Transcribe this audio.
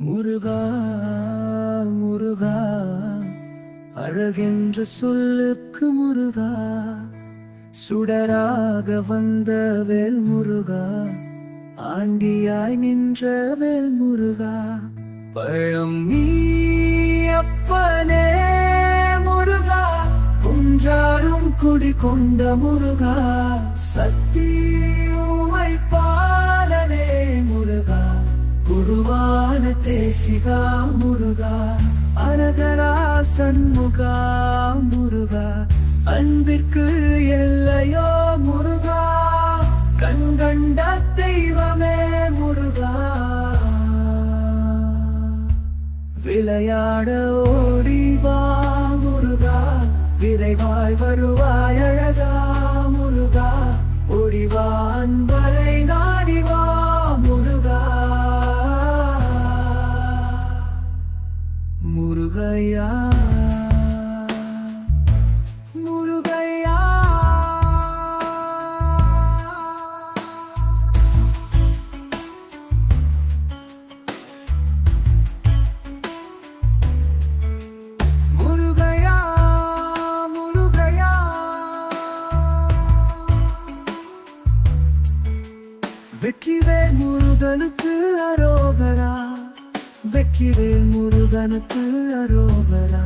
முருகா முருகா அழகென்ற சொல்லுக்கு முருகா சுடராக வந்த வேல் முருகா ஆண்டியாய் நின்ற வேல் முருகா. பழம் நீ அப்பனே முருகா குன்றாரும் குடி கொண்ட முருகா சக்தி குருவான தேசிகா முருகா அனகரா சண்முகா முருகா அன்பிற்கு எல்லையோ முருகா கண்கண்ட தெய்வமே முருகா. விளையாட ஓடிவா முருகா விரைவாய் வருவாய் அழகா. முருகையா முருகையா. முருகையா முருகையா. வெற்றிவேல் முருகனுக்கு அரோகரா வெற்றிவேல் முருகனுக்கு அரோகரா.